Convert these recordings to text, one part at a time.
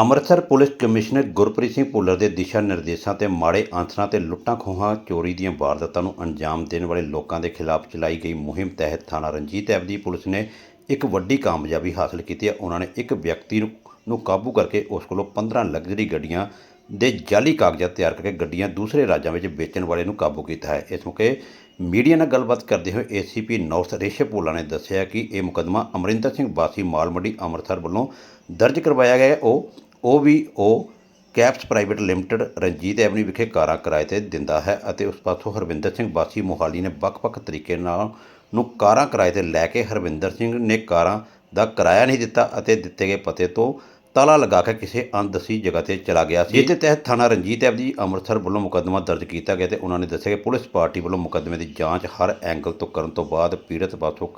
Amritsar police commissioner Gurpreet Singh Bhullar ਦੇ ਦਿਸ਼ਾ ਨਿਰਦੇਸ਼ਾਂ ਤੇ ਮਾੜੇ ਆਂਸਰਾਂ ਤੇ ਲੁੱਟਾਂ ਖੋਹਾਂ ਚੋਰੀ ਦੀਆਂ ਵਾਰਦਾਤਾਂ ਨੂੰ ਅੰਜਾਮ ਦੇਣ ਵਾਲੇ ਲੋਕਾਂ ਦੇ ਖਿਲਾਫ ਚਲਾਈ ਗਈ ਮੁਹਿੰਮ ਤਹਿਤ ਥਾਣਾ ਰਣਜੀਤ ਐਬ ਦੀ ਪੁਲਿਸ ਨੇ ਇੱਕ ਵੱਡੀ ਕਾਮਯਾਬੀ ਹਾਸਲ ਕੀਤੀ ਹੈ। ਉਹਨਾਂ ਨੇ ਇੱਕ ਵਿਅਕਤੀ ਨੂੰ ਕਾਬੂ ਕਰਕੇ ਉਸ ਕੋਲੋਂ 15 ਲਗਜ਼ਰੀ ਗੱਡੀਆਂ ਦੇ ਜਾਲੀ ਕਾਗਜ਼ਾਤ ਤਿਆਰ ਕਰਕੇ ਗੱਡੀਆਂ ਦੂਸਰੇ ਰਾਜਾਂ ਵਿੱਚ ਵੇਚਣ ਵਾਲੇ ਨੂੰ ਕਾਬੂ ਕੀਤਾ ਹੈ। ਇਸ ਮੌਕੇ ਮੀਡੀਆ ਨਾਲ ਗੱਲਬਾਤ ਕਰਦੇ ਹੋਏ ਏਸੀਪੀ ਨੌਰਥ ਰੇਸ਼ੇ ਭੋਲਾ ਨੇ ਦੱਸਿਆ ਕਿ ਇਹ ਮੁਕੱਦਮਾ ਅਮਰਿੰਦਰ ਸਿੰਘ ਬਾਸੀ ਮਾਲ ਮੰਡੀ ਅੰਮ੍ਰਿਤਸਰ ਵੱਲੋਂ ਦਰਜ ਕਰਵਾਇਆ ਗਿਆ ਉਹ ਉਹ ਵੀ ਉਹ caps private limited Ranjit avenue ਵਿਖੇ ਕਾਰਾਂ ਕਿਰਾਏ ਤੇ ਦਿੰਦਾ ਹੈ ਅਤੇ ਉਸ ਪਾਸੋਂ ਹਰਵਿੰਦਰ ਸਿੰਘ ਬਾਸੀ ਮੋਹਾਲੀ ਨੇ ਵੱਖ-ਵੱਖ ਤਰੀਕੇ ਨਾਲ ਨੂੰ ਕਾਰਾਂ ਕਿਰਾਏ ਤੇ ਲੈ ਕੇ ਹਰਵਿੰਦਰ ਸਿੰਘ ਨੇ ਕਾਰਾਂ ਦਾ ਕਿਰਾਇਆ ਨਹੀਂ ਦਿੱਤਾ ਅਤੇ ਦਿੱਤੇ ਗਏ ਪਤੇ ਤੋਂ ਤਾਲਾ ਲਗਾ ਕੇ ਕਿਸੇ ਅਣਦਸੀ ਜਗ੍ਹਾ ਤੇ ਚਲਾ ਗਿਆ ਸੀ। ਜਿਸ ਤਹਿਤ ਥਾਣਾ ਰਣਜੀਤ ਐਵ ਦੀ ਅੰਮ੍ਰਿਤਸਰ ਵੱਲੋਂ ਮੁਕੱਦਮਾ ਦਰਜ ਕੀਤਾ ਗਿਆ ਤੇ ਉਹਨਾਂ ਨੇ ਦੱਸਿਆ ਕਿ ਪੁਲਿਸ ਪਾਰਟੀ ਵੱਲੋਂ ਮੁਕੱਦਮੇ ਦੀ ਜਾਂਚ ਹਰ ਐਂਗਲ ਤੋਂ ਕਰਨ ਤੋਂ ਬਾਅਦ ਪੀੜਤ ਪਾਸੋਂ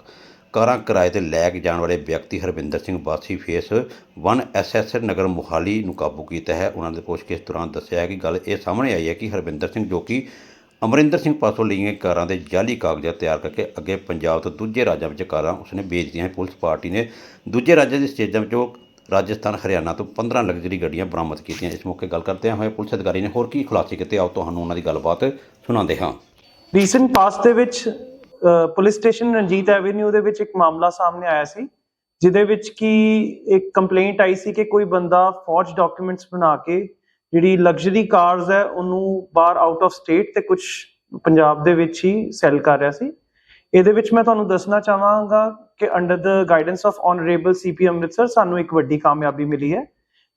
ਕਾਰਾਂ ਕਿਰਾਏ ਤੇ ਲੈ ਕੇ ਜਾਣ ਵਾਲੇ ਵਿਅਕਤੀ ਹਰਵਿੰਦਰ ਸਿੰਘ ਬਾਸੀ ਫੇਸ 1 ਐਸਐਸ ਨਗਰ ਮੁਹਾਲੀ ਨੂੰ ਕਾਬੂ ਕੀਤਾ ਹੈ। ਉਹਨਾਂ ਦੇ ਪੁੱਛਗਿੱਛ ਦੌਰਾਨ ਦੱਸਿਆ ਹੈ ਕਿ ਗੱਲ ਇਹ ਸਾਹਮਣੇ ਆਈ ਹੈ ਕਿ ਹਰਵਿੰਦਰ ਸਿੰਘ ਜੋ ਕਿ ਅਮਰਿੰਦਰ ਸਿੰਘ ਪਾਸੋਂ ਲਈਆਂ ਕਾਰਾਂ ਦੇ ਜਾਲੀ ਕਾਗਜ਼ਾਤ ਤਿਆਰ ਕਰਕੇ ਅੱਗੇ ਪੰਜਾਬ ਤੋਂ ਦੂਜੇ ਰਾਜਾਂ ਵਿੱਚ ਕਾਰਾਂ ਉਸਨੇ ਵੇਚਦੀਆਂ ਹੈ ਪੁਲਿਸ ਪਾਰਟੀ ਨੇ ਦੂਜੇ ਰਾਜਾਂ ਦੇ ਸਟੇਜਾਂ ਵਿੱਚੋਂ ਰਾਜਸਥਾਨ, ਹਰਿਆਣਾ ਤੋਂ 15 ਲਗਜ਼ਰੀ ਗੱਡੀਆਂ ਬਰਾਮਦ ਕੀਤੀਆਂ ਇਸ ਮੌਕੇ ਗੱਲ ਕਰਦੇ ਹੋਏ ਪੁਲਿਸ ਅਧਿਕਾਰੀ ਨੇ ਹੋਰ ਕੀ ਖੁਲਾਸੇ ਕੀਤੇ, ਆਓ ਤੁਹਾਨੂੰ ਉਹਨਾਂ ਦੀ ਗੱਲਬਾਤ ਸੁਣਾਉਂਦੇ ਹਾਂ। ਰੀਸੈਂਟ ਪਾਸ ਦੇ ਵਿੱਚ ਪੁਲਿਸ ਸਟੇਸ਼ਨ ਰਣਜੀਤ ਐਵੇਨਿਊ ਦੇ ਵਿੱਚ ਇੱਕ ਮਾਮਲਾ ਸਾਹਮਣੇ ਆਇਆ ਸੀ, ਜਿਹਦੇ ਵਿੱਚ ਕਿ ਇੱਕ ਕੰਪਲੇਂਟ ਆਈ ਸੀ ਕਿ ਕੋਈ ਬੰਦਾ ਫੌਜ ਡਾਕੂਮੈਂਟਸ ਬਣਾ ਕੇ ਜਿਹੜੀ ਲਗਜ਼ਰੀ ਕਾਰਸ ਹੈ, ਉਹਨੂੰ ਬਾਹਰ ਆਊਟ ਆਫ ਸਟੇਟ ਤੇ ਕੁਝ ਪੰਜਾਬ ਦੇ ਵਿੱਚ ਹੀ ਸੈਲ ਕਰ ਰਿਹਾ ਸੀ। ਇਹਦੇ ਵਿੱਚ ਮੈਂ ਤੁਹਾਨੂੰ ਦੱਸਣਾ ਚਾਹਾਂਗਾ ਕਿ under the guidance of honourable CP Amritsar ਸਾਨੂੰ ਇੱਕ ਵੱਡੀ ਕਾਮਯਾਬੀ ਮਿਲੀ ਹੈ,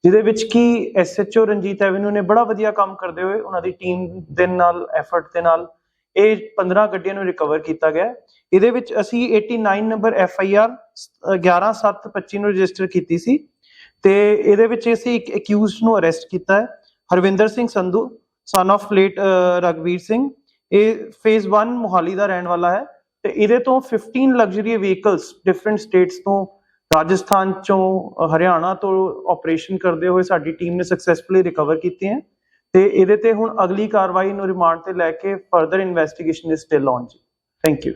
ਜਿਹਦੇ ਵਿੱਚ ਕਿ ਐਸਐਚਓ ਰਣਜੀਤ ਐਵੇਨਿਊ ਨੇ ਬੜਾ ਵਧੀਆ ਕੰਮ ਕਰਦੇ ਹੋਏ ਉਹਨਾਂ ਦੀ ਟੀਮ ਦੇ ਨਾਲ ਐਫਰਟ ਦੇ ਨਾਲ ਇਹ 15 ਗੱਡੀਆਂ ਨੂੰ ਰਿਕਵਰ ਕੀਤਾ ਗਿਆ। ਇਹਦੇ ਵਿੱਚ ਅਸੀਂ 89 ਨੰਬਰ ਐਫ ਆਈ ਆਰ 11725 ਨੂੰ ਰਜਿਸਟਰ ਕੀਤੀ ਸੀ ਤੇ ਇਹਦੇ ਵਿੱਚ ਅਸੀਂ ਇੱਕ ਅਕਿਊਜ਼ਡ ਨੂੰ ਅਰੈਸਟ ਕੀਤਾ ਹੈ, Harvinder Singh Sandhu son of late Raghbir Singh. ਇਹ ਫੇਜ਼ 1 ਮੁਹਾਲੀ ਦਾ ਰਹਿਣ ਵਾਲਾ ਹੈ ਤੇ ਇਹਦੇ ਤੋਂ 15 ਲਗਜ਼ਰੀ ਵਹੀਕਲਸ ਡਿਫਰੈਂਟ ਸਟੇਟਸ ਤੋਂ, ਰਾਜਸਥਾਨ ਚੋਂ ਹਰਿਆਣਾ ਤੋਂ ਆਪਰੇਸ਼ਨ ਕਰਦੇ ਹੋਏ ਸਾਡੀ ਟੀਮ ਨੇ ਸਕਸੈਸਫੁਲੀ ਰਿਕਵਰ ਕੀਤੇ ਹੈ ਤੇ ਇਹਦੇ ਤੇ ਹੁਣ ਅਗਲੀ ਕਾਰਵਾਈ ਨੂੰ ਰਿਮਾਂਡ ਤੇ ਲੈ ਕੇ further investigation is still on ਜੀ। Thank you